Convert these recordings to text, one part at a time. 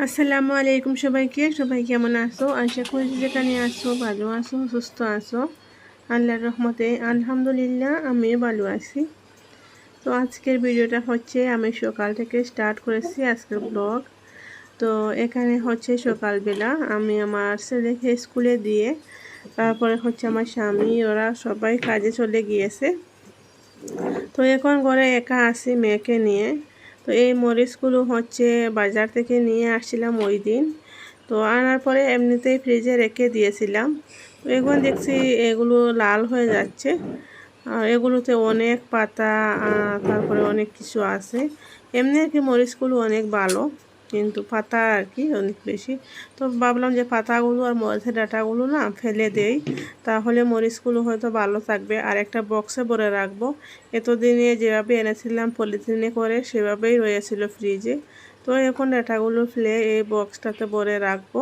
আসসালামু আলাইকুম সবাইকে। সবাই কেমন আছো? আশা করি যেখানে আছো, ভালো আছো, সুস্থ আছো। আল্লাহর রহমতে আলহামদুলিল্লাহ আমিও ভালো আছি। তো আজকের ভিডিওটা হচ্ছে, আমি সকাল থেকে স্টার্ট করেছি আজকের ব্লগ তো এখানে হচ্ছে সকালবেলা আমি আমার ছেলেকে স্কুলে দিয়ে, তারপরে হচ্ছে আমার স্বামী, ওরা সবাই কাজে চলে গিয়েছে। তো এখন ঘরে একা আছি, মেয়েকে নিয়ে। তো এই মরিচগুলো হচ্ছে বাজার থেকে নিয়ে আসছিলাম ওই দিন। তো আনার পরে এমনিতেই ফ্রিজে রেখে দিয়েছিলাম। এখন দেখছি এগুলো লাল হয়ে যাচ্ছে। আর এগুলোতে অনেক পাতা তারপরে অনেক কিছু আছে। এমনি আর কি মরিচগুলো অনেক ভালো। কিন্তু পাতা আর কি অনেক বেশি। তো ভাবলাম যে পাতাগুলো আর মরিচের ডাটাগুলো না ফেলে দেই, তাহলে মরিচগুলো হয়তো ভালো থাকবে। আর একটা বক্সে ভরে রাখব। এতদিনে যেভাবে এনেছিলাম পলিথিনে করে সেভাবেই রয়েছিল ফ্রিজে তো এখন ডাটাগুলো ফেলে এই বক্সটাতে ভরে রাখব।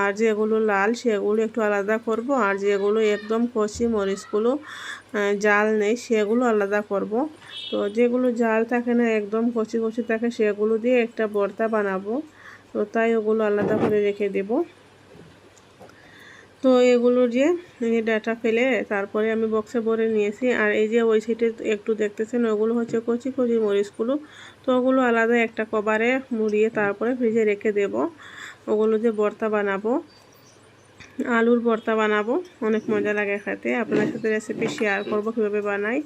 আর যেগুলো লাল, সেগুলো একটু আলাদা করব। আর যেগুলো একদম কষি মরিচগুলো জাল নেই, সেগুলো আলাদা করব। তো যেগুলো জাল থাকে না, একদম কচি কষি থাকে, সেগুলো দিয়ে একটা বর্তা বানাবো। তো তাই ওগুলো আলাদা করে রেখে দেব। তো এগুলো যে ডাটা ফেলে তারপরে আমি বক্সে ভরে নিয়েছি। আর এই যে ওই সাইডে একটু দেখতেছেন, ওগুলো হচ্ছে কচি কচি মরিচগুলো তো ওগুলো আলাদা একটা কভারে মুড়িয়ে তারপরে ফ্রিজে রেখে দেব। ওগুলো যে বর্তা বানাবো, আলুর ভর্তা বানাবো, অনেক মজা লাগে খেতে। আপনার সাথে রেসিপি শেয়ার করব কীভাবে বানাই।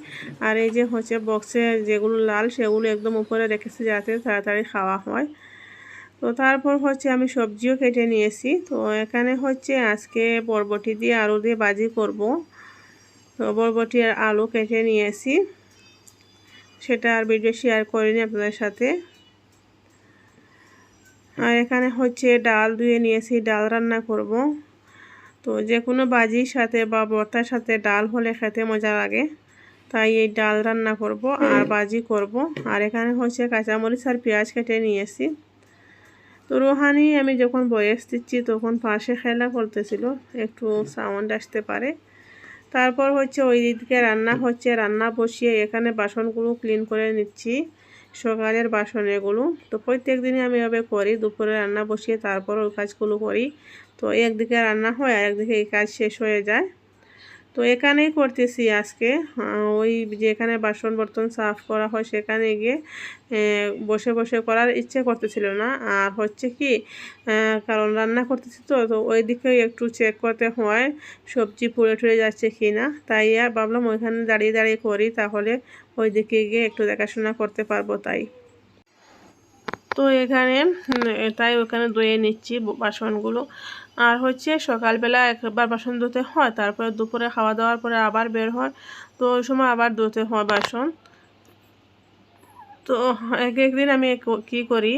আর এই যে হচ্ছে বক্সে যেগুলো লাল, সেগুলো একদম উপরে রেখেছি যাতে তাড়াতাড়ি খাওয়া হয়। তো তারপর হচ্ছে আমি সবজিও কেটে নিয়েছি। তো এখানে হচ্ছে আজকে বরবটি দিয়ে আলু দিয়ে বাজি করব। তো বরবটি আর আলু কেটে নিয়েছি। সেটা আর ভিডিও শেয়ার করিনি আপনাদের সাথে। আর এখানে হচ্ছে ডাল ধুয়ে নিয়েছি, ডাল রান্না করব। তো যে কোনো বাজির সাথে বা ভর্তার সাথে ডাল হলে খেতে মজা লাগে। তাই এই ডাল রান্না করব আর বাজি করব। আর এখানে হচ্ছে কাঁচামরিচ আর পেঁয়াজ কেটে নিয়েছি। তো রোহানি, আমি যখন বয়স দিচ্ছি তখন পাশে খেলা করতেছিল, একটু সাউন্ড আসতে পারে। তারপর হচ্ছে ওই দিকে রান্না হচ্ছে, রান্না বসিয়ে এখানে বাসনগুলো ক্লিন করে নিচ্ছি, সকালের বাসন এগুলো তো প্রত্যেক দিনই আমি এভাবে করি, দুপুরে রান্না বসিয়ে তারপর ওই কাজগুলো করি। তো একদিকে রান্না হয় আর একদিকে এই কাজ শেষ হয়ে যায়। তো এখানেই করতেছি আজকে। ওই যেখানে বাসন বর্তন সাফ করা হয় সেখানে গিয়ে বসে বসে করার ইচ্ছে করতেছিল না। আর হচ্ছে কি কারণ রান্না করতেছি তো তো ওই দিকেও একটু চেক করতে হয়, সবজি পুড়ে টুড়ে যাচ্ছে কি না তাই আর ভাবলাম ওইখানে দাঁড়িয়ে দাঁড়িয়ে করি, তাহলে ওই দিকে গিয়ে একটু দেখাশোনা করতে পারব তাই। তো এখানে তাই ওখানে ধুয়ে নিচ্ছি বাসনগুলো। আর হচ্ছে সকালবেলা একবার বাসন ধুতে হয়, তারপরে দুপুরে খাওয়া দাওয়ার পরে আবার বের হয়। তো ওই সময় আবার ধুতে হয় বাসন। তো এক একদিন আমি কি করি?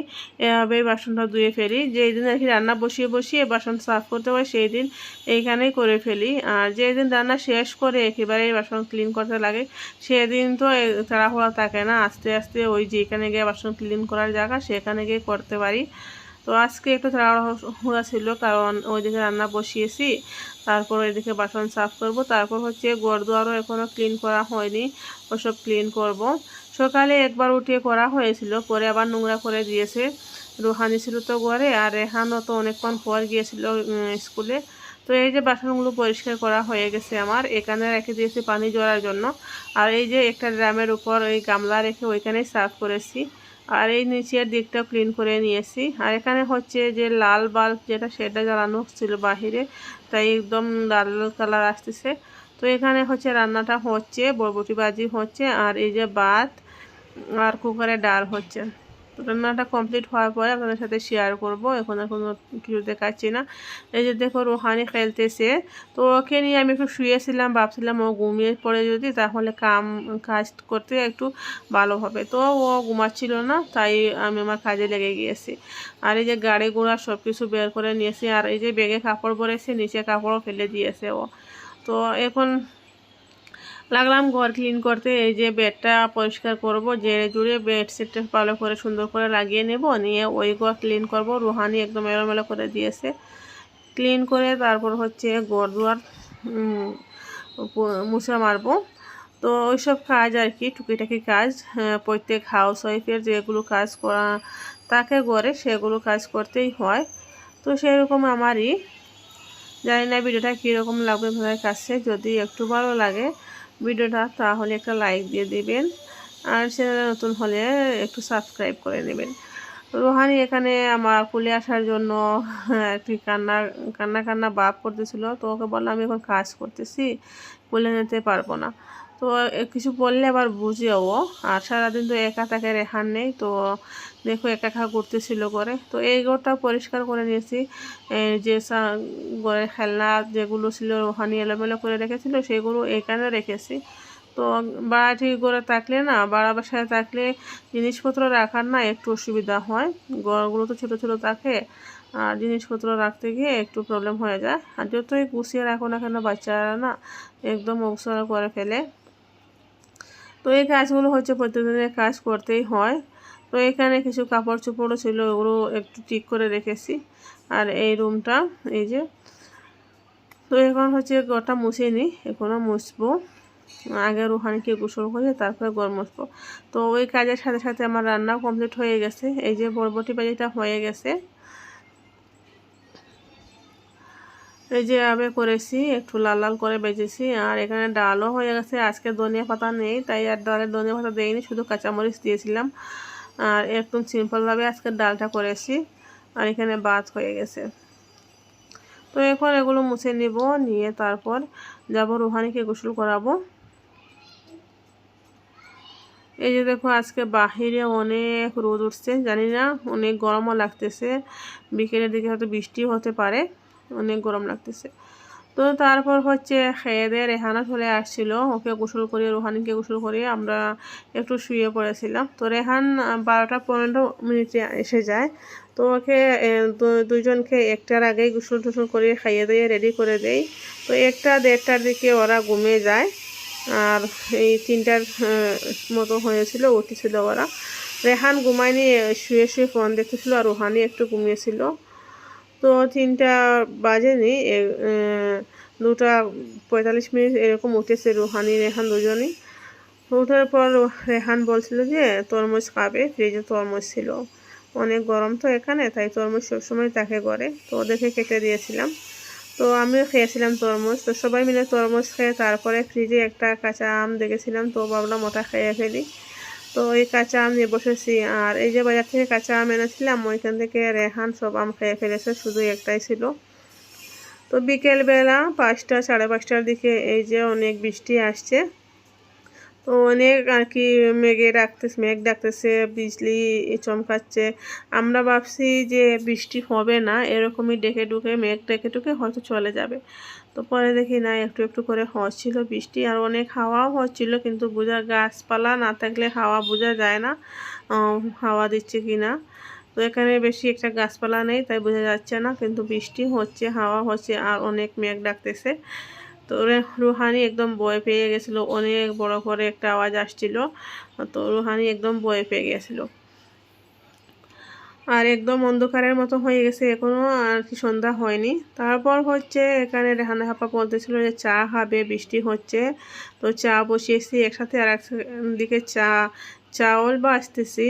এভাবেই বাসনটা ধুয়ে ফেলি। যেই দিন আর কি রান্না বসিয়ে বসিয়ে বাসন সাফ করতে হয়, সেই দিন এইখানেই করে ফেলি। আর যেই দিন রান্না শেষ করে একেবারেই বাসন ক্লিন করতে লাগে, সেদিন তো তাড়াহুড়া থাকে না। আস্তে আস্তে ওই যেখানে গিয়ে বাসন ক্লিন করার জায়গা, সেখানে গিয়ে করতে পারি। তো আজকে একটু তাড়াহুড়া ছিল, কারণ ওইদিকে রান্না বসিয়েছি। তারপর ওইদিকে বাসন সাফ করব। তারপর হচ্ছে গোরদুয়ারও এখনও ক্লিন করা হয়নি। ওসব ক্লিন করব। সকালে একবার উঠিয়ে করা হয়েছিল, পরে আবার নোংরা করে দিয়েছে। রুহানি ছিল তো ঘরে, আর রেহানও তো অনেকক্ষণ পর গিয়েছিল স্কুলে। তো এই যে বাসনগুলো পরিষ্কার করা হয়ে গেছে আমার, এখানে রেখে দিয়েছি পানি জড়ার জন্য। আর এই যে একটা ড্রামের উপর ওই গামলা রেখে ওইখানেই সাফ করেছি। আর এই নিচের দিকটা ক্লিন করে নিয়েছি। আর এখানে হচ্ছে যে লাল বাল্ব যেটা, সেটা জ্বালানো ছিল বাহিরে, তাই একদম লাল লাল কালার আসতেছে। তো এখানে হচ্ছে রান্নাটা হচ্ছে, বরবটি বাজি হচ্ছে, আর এই যে ভাত আর কুকারে ডাল হচ্ছে। তো রান্নাটা কমপ্লিট হওয়ার পরে আপনাদের সাথে শেয়ার করব। এখন আর কোনো কিছু দেখাচ্ছি না। এই যে দেখো রোহানি খেলতেছে তো ওকে নিয়ে আমি একটু শুয়েছিলাম, ভাবছিলাম ও ঘুমিয়ে পড়ে যদি তাহলে কাম, কাজ করতে একটু ভালো হবে। তো ও ঘুমাচ্ছিল না, তাই আমি আমার কাজে লেগে গিয়েছি। আর এই যে গাড়ি ঘোড়া সব কিছু বের করে নিয়েছি। আর এই যে বেগে কাপড় পরেছে, নিচে কাপড়ও ফেলে দিয়েছে ও। তো এখন লাগলাম ঘর ক্লিন করতে, এই যে বেডটা পরিষ্কার করব, জেড়ে জুড়ে বেডশিটটা ভালো করে সুন্দর করে লাগিয়ে নেব, নিয়ে ওই ঘর ক্লিন করব, রুহানি একদম এলোমেলো করে দিয়েছে। ক্লিন করে তারপর হচ্ছে ঘর দুয়ার মুছা মারবো। তো ওইসব কাজ আর কি, টুকিটাকি কাজ প্রত্যেক হাউস ওয়াইফের যেগুলো কাজ করা তাকে গড়ে সেগুলো কাজ করতেই হয়। তো সেরকম আমারই। জানি না ভিডিওটা কীরকম লাগবে আপনাদের কাছে, যদি একটু ভালো লাগে ভিডিওটা তাহলে একটা লাইক দিয়ে দেবেন, আর চ্যানেলে নতুন হলে একটু সাবস্ক্রাইব করে নেবেন। রোহানি এখানে আমার কুলে আসার জন্য একটি কান্না কান্না কান্না বাপ করতেছিল, তো ওকে বললাম, আমি এখন কাজ করতেছি, কুলে নিতে পারব না। তো কিছু বললে আবার বুঝেও আর সারাদিন তো একা তাকে রেহান নেই, তো দেখো একা একা করতেছিল করে তো এই ঘরটা পরিষ্কার করে নিয়েছি। যে ঘরের খেলনা যেগুলো ছিল রোহানি এলোমেলো করে রেখেছিল, সেগুলো এখানে রেখেছি। তো বাড়াটি করে থাকলে না, বাড়া বাসায় থাকলে জিনিসপত্র রাখার না একটু অসুবিধা হয়। ঘরগুলো তো ছোটো ছোটো থাকে, আর জিনিসপত্র রাখতে গিয়ে একটু প্রবলেম হয়ে যায়। আর যতই গুছিয়ে রাখো না কেন, বাচ্চারা না একদম অবসর করে ফেলে। তো এই কাজগুলো হচ্ছে প্রতিদিনের কাজ করতেই হয়। তো এখানে কিছু কাপড় চোপড়ও ছিল, ওগুলো একটু ঠিক করে রেখেছি। আর এই রুমটা, এই যে, তো এখন হচ্ছে গোটা মুছে নিই, এখনও মুছবো। আগে রুহানিকে গোসল করে তারপরে গরম মুছবো। তো ওই কাজের সাথে সাথে আমার রান্নাও কমপ্লিট হয়ে গেছে। এই যে বরবটি বাজিটা হয়ে গেছে। এই যে আমি করেছি, একটু লাল লাল করে বেজেছি, আর এখানে ডালও হয়ে গেছে। আজকে ধনিয়া পাতা নেই, তাই আর ডালের ধনিয়া পাতা দেয়নি শুধু কাঁচামরিচ দিয়েছিলাম। আর একদম সিম্পলভাবে আজকে ডালটা করেছি, আর এখানে ভাত হয়ে গেছে। তো এখন এগুলো মুছে নিব, নিয়ে তারপর যাব রুহানিকে গোসল করাবো। এই যে দেখো, আজকে বাহিরে অনেক রোদ উঠছে, জানি না, অনেক গরমও লাগতেছে। বিকেলের দিকে হয়তো বৃষ্টিও হতে পারে। অনেক গরম লাগতেছে। তো তারপর হচ্ছে খেয়ে দিয়ে রেহানা চলে আসছিল। ওকে গোসল করিয়ে, রোহানিকে গোসল করিয়ে আমরা একটু শুয়ে পড়েছিলাম। তো রেহান বারোটা পনেরো মিনিটে এসে যায়। তো ওকে দুজনকে একটার আগেই গোসল টুসল করিয়ে খাইয়ে দিয়ে রেডি করে দেই। তো একটা দেড়টার দিকে ওরা ঘুমিয়ে যায়। আর এই তিনটার মতো হয়েছিল, উঠেছিল ওরা। রেহান ঘুমায়নি, শুয়ে শুয়ে ফোন দেখতেছিল আর রোহানি একটু ঘুমিয়েছিল। তো তিনটা বাজেনি দুটা পঁয়তাল্লিশ মিনিট এরকম উঠেছে রুহানি, রেহান দুজনই। উঠার পর রেহান বলছিল যে, তরমুজ খাবে, ফ্রিজে তরমুজ ছিল। অনেক গরম তো এখানে, তাই তরমুজ সবসময় তাকে করে। তো ওদেরকে কেটে দিয়েছিলাম। তো আমিও খেয়েছিলাম তরমুজ। তো সবাই মিলে তরমুজ খেয়ে তারপরে ফ্রিজে একটা কাঁচা আম দেখেছিলাম, তো ভাবলাম ওটা খেয়ে ফেলি। তো এই কাঁচা আম নিয়ে বসেছি। আর এই যে বাজার থেকে কাঁচা আম এনেছিলাম, ওইখান থেকে রেহান সব আম খেয়ে ফেলেছে, শুধু একটাই ছিল। তো বিকেলবেলা পাঁচটা, সাড়ে পাঁচটার দিকে এই যে অনেক বৃষ্টি আসছে। তো অনেক আর কি মেঘে ডাকতেছে, মেঘ ডাকতেছে, বিজলি চমকাচ্ছে। আমরা ভাবছি যে বৃষ্টি হবে না, এরকমই ডেকে ডুকে মেঘ ডেকে ডুকে হয়তো চলে যাবে। তো পরে দেখি না, একটু একটু করে হচ্ছিল বৃষ্টি আর অনেক হাওয়াও হচ্ছিল, কিন্তু বোঝা গাছপালা না থাকলে হাওয়া বোঝা যায় না হাওয়া দিচ্ছে কি না। তো এখানে বেশি একটা গাছপালা নেই, তাই বোঝা যাচ্ছে না, কিন্তু বৃষ্টি হচ্ছে, হাওয়া হচ্ছে আর অনেক মেঘ ডাকতেছে। তো রুহানি একদম বয়ে পেয়ে গেছিল, অনেক বড় করে একটা আওয়াজ আসছিল। তো রুহানি একদম বয়ে পেয়ে গেছিল। আর একদম অন্ধকারের মতো হয়ে গেছে এখনও আর কি সন্ধ্যা হয়নি। তারপর হচ্ছে এখানে রেহানা হাপা বলতেছিল যে চা খাবে বৃষ্টি হচ্ছে। তো চা বসিয়েছি, একসাথে আর দিকে চা, চাউল বাছতেছি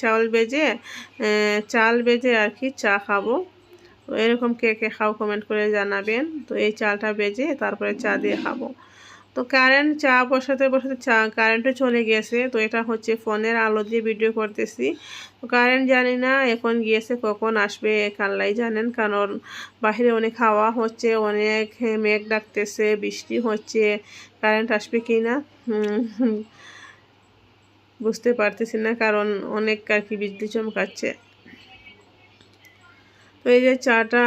চাউল বেজে চাল বেজে আর কি চা খাব। এরকম কে কে খাও কমেন্ট করে জানাবেন। তো এই চালটা বেজে তারপরে চা দিয়ে খাব। তো কারেন্ট চা বসাতে বসাতে চা কারেন্টও চলে গেছে। তো এটা হচ্ছে ফোনের আলো দিয়ে ভিডিও করতেছি। তো কারেন্ট জানি না এখন গিয়েছে কখন আসবে, কাল্লাই জানেন, কারণ বাহিরে অনেক হাওয়া হচ্ছে, অনেক মেঘ ডাকতেছে, বৃষ্টি হচ্ছে কারেন্ট আসবে কি না? বুঝতে পারতেছি না, কারণ অনেক আর কি বিজলি চমকাচ্ছে। তো এই যে চাটা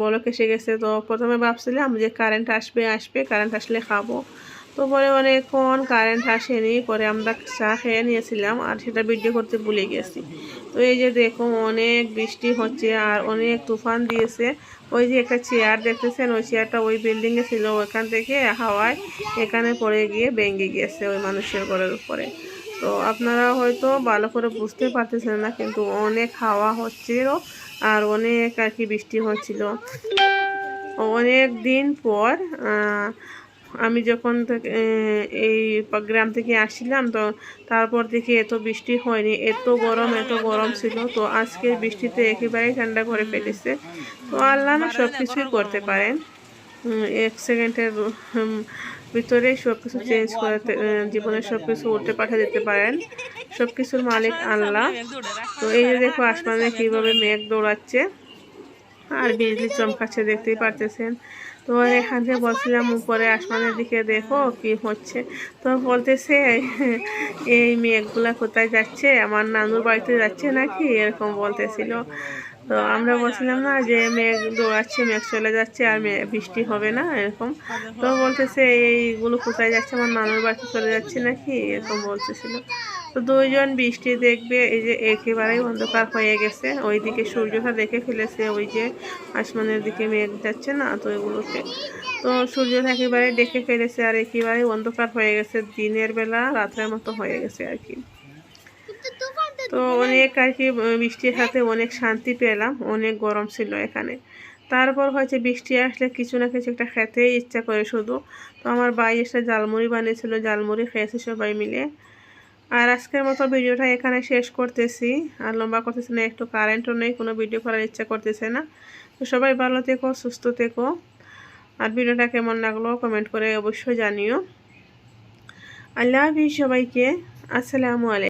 বলক এসে গেছে, তো প্রথমে ভাবছিলাম যে কারেন্ট আসবে আসবে কারেন্ট আসলে খাব। তো পরে অনেকক্ষণ কারেন্ট আসেনি, পরে আমরা চা খেয়ে নিয়েছিলাম আর সেটা ভিডিও করতে ভুলে গেছি। তো এই যে দেখো, অনেক বৃষ্টি হচ্ছে আর অনেক তুফান দিয়েছে। ওই যে একটা চেয়ার দেখতেছেন, ওই চেয়ারটা ওই বিল্ডিংয়ে ছিল ওখান থেকে হাওয়ায় এখানে পড়ে গিয়ে ভেঙে গিয়েছে ওই মানুষের ঘরের উপরে। তো আপনারা হয়তো ভালো করে বুঝতে পারতেছেন না, কিন্তু অনেক হাওয়া হচ্ছিল আর অনেক আর কি বৃষ্টি হচ্ছিল। অনেক দিন পর আমি যখন এই গ্রাম থেকে আসছিলাম, তো তারপর থেকে এত বৃষ্টি হয়নি, এত গরম এত গরম ছিল, তো আজকে বৃষ্টিতে একেবারেই ঠান্ডা করে ফেলেছে। তো আল্লাহ সব কিছুই করতে পারেন। এক সেকেন্ডের উম, ভিতরেই সব কিছু চেঞ্জ করতে আহ, জীবনের সব কিছু উল্টে পাঠা দিতে পারেন। সব কিছুর মালিক আল্লাহ। তো এই যে দেখো আসমানে কীভাবে মেঘ দৌড়াচ্ছে। আর বিজলি চমকাচ্ছে দেখতেই পারতেছেন। তো এখান থেকে বলছিলাম উপরে আসমানের দিকে দেখো কি হচ্ছে। তো বলতেছে এই মেঘগুলা কোথায় যাচ্ছে? আমার নানুর বাড়িতে যাচ্ছে নাকি? এরকম বলতেছিল। তো আমরা বলছিলাম না যে মেঘ দৌড়াচ্ছে, মেঘ চলে যাচ্ছে আর বৃষ্টি হবে না, এরকম। তো বলতেছে, এইগুলো কোথায় যাচ্ছে? আমার নানুর বাড়িতে চলে যাচ্ছে নাকি? এরকম বলতেছিল। তো দুইজন বৃষ্টি দেখবে, এই যে একেবারেই অন্ধকার হয়ে গেছে। ওইদিকে সূর্যটা দেখে ফেলেছে, ওই যে আসমানের দিকে মেঘ যাচ্ছে না তো এগুলোতে। তো সূর্যটা একেবারে দেখে ফেলেছে আর একেবারেই অন্ধকার হয়ে গেছে। দিনের বেলা রাত্রের মতো হয়ে গেছে আর কি। তো অনেক আর কি বৃষ্টির সাথে অনেক শান্তি পেলাম, অনেক গরম ছিল এখানে। তারপর হয়েছে বৃষ্টি আসলে কিছু না কিছু একটা খেতেই ইচ্ছা করে শুধু। তো আমার ভাই এসে জালমুড়ি বানিয়েছিল জালমুড়ি খেয়েছে সবাই মিলে। আর আজকের মতো ভিডিওটা এখানে শেষ করতেছি। আর লম্বা করতেছি না, একটু কারেন্টও নেই, কোনো ভিডিও করার ইচ্ছা করতেছে না। তো সবাই ভালো থেকো, সুস্থ থেকো। আর ভিডিওটা কেমন লাগল কমেন্ট করে অবশ্যই জানিও। আল্লাহ হাফিজ সবাইকে। আসসালামু আলাইকুম